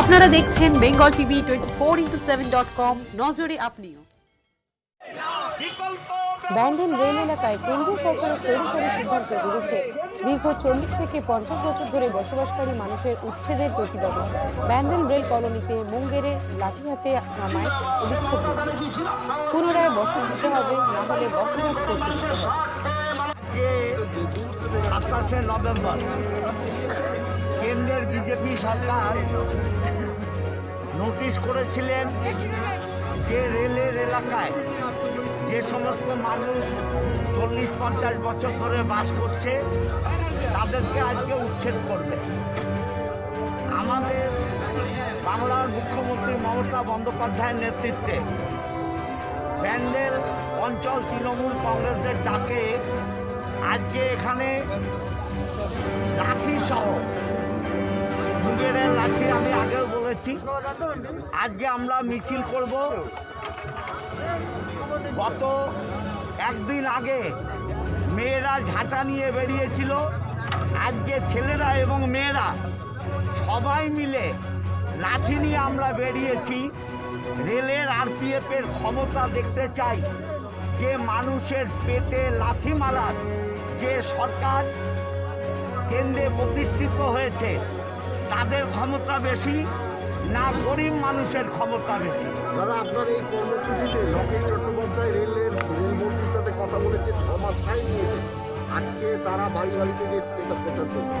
আপনারা দেখছেন Bengal TV twenty four into seven dot com নজরে আপনিও। ব্যান্ডেল রেল এলাকায় কেন্দ্রীয় সরকারের তৈরি সিদ্ধান্তের বিরুদ্ধে দীর্ঘ চল্লিশ থেকে পঞ্চাশ বছর ধরে বসবাসকারী মানুষের উচ্ছেদের প্রতিবাদে ব্যান্ডেল রেল কলোনিতে মুঙ্গেরে লাঠি হাতে নামায় বিক্ষোভ। পুনরায় বসত দিতে হবে না হলে বসবাস করতে হবে। নভেম্বর। কেন্দ্রের বিজেপি সরকার নোটিশ করেছিলেন যে রেলের এলাকায় যে সমস্ত মানুষ চল্লিশ পঞ্চাশ বছর ধরে বাস করছে, তাদেরকে আজকে উচ্ছেদ করবে। আমাদের বাংলার মুখ্যমন্ত্রী মমতা বন্দ্যোপাধ্যায়ের নেতৃত্বে ব্যান্ডেল অঞ্চল তৃণমূল কংগ্রেসের ডাকে আজকে এখানে লাঠি লাঠি আমি আগেও বলেছি, আজকে আমরা মিছিল করব। গত একদিন আগে মেয়েরা ঝাঁটা নিয়ে বেরিয়েছিল। আজকে ছেলেরা এবং মেয়েরা সবাই মিলে লাঠি নিয়ে আমরা বেরিয়েছি। রেলের আরপিএফের ক্ষমতা দেখতে চাই। যে মানুষের পেটে লাথি মারার যে সরকার কেন্দ্রে প্রতিষ্ঠিত হয়েছে তাদের ক্ষমতা বেশি না গরিব মানুষের ক্ষমতা বেশি। দাদা আপনার এই কর্মসূচিতে লকেট চট্টোপাধ্যায় রেলের রেলমন্ত্রীর সাথে কথা বলেছে ছ মাস টাইম নিয়েছে। আজকে তারা বাড়ি বাড়ি থেকে এটা প্রচার করবে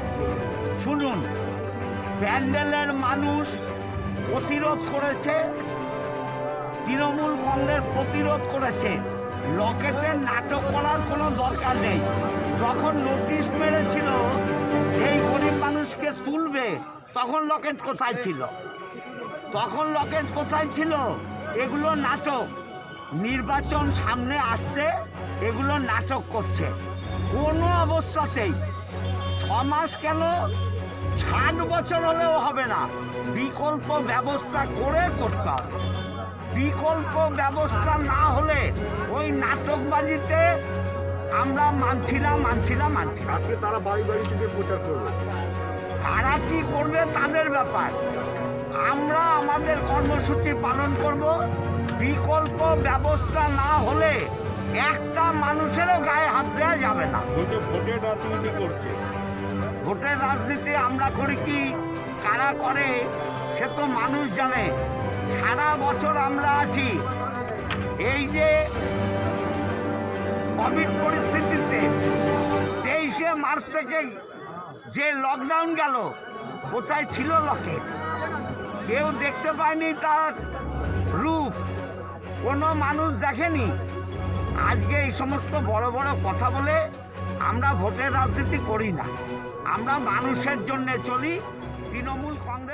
শুনুন প্যান্ডেলের মানুষ প্রতিরোধ করেছে তৃণমূল কংগ্রেস প্রতিরোধ করেছে। লকেটের নাটক করার কোনো দরকার নেই। যখন নোটিশ মেরেছিল এই গরিব মানুষকে তুলবে তখন লকেট কোথায় ছিল? তখন লকেট কোথায় ছিল? এগুলো নাটক। নির্বাচন সামনে আসতে এগুলো নাটক করছে। কোনো অবস্থাতেই। ছ মাস কেন? ষাট বছর হলেও হবে না। বিকল্প ব্যবস্থা করে করতে হবে। বিকল্প ব্যবস্থা না হলে ওই নাটকবাজিতে আমরা মানছি না মানছি না, মানছি আজকে তারা বাড়ি বাড়ি থেকে প্রচার করবে। তারা কি করবে তাদের ব্যাপার। আমরা আমাদের কর্মসূচি পালন করব। বিকল্প ব্যবস্থা না হলে একটা মানুষেরও গায়ে হাত দেওয়া যাবে না। ভোটের রাজনীতি করছে। ভোটের রাজনীতি আমরা করি কি? কারা করে সে তো মানুষ জানে। সারা বছর আমরা আছি। এই যে কোভিড পরিস্থিতিতে তেইশে মার্চ থেকে যে লকডাউন গেল, কোথায় ছিল লকে কেউ দেখতে পায়নি তার রূপ। কোনো মানুষ দেখেনি। আজকে এই সমস্ত বড় বড় কথা বলে আমরা ভোটের রাজনীতি করি না। আমরা মানুষের জন্য চলি। তৃণমূল কংগ্রেস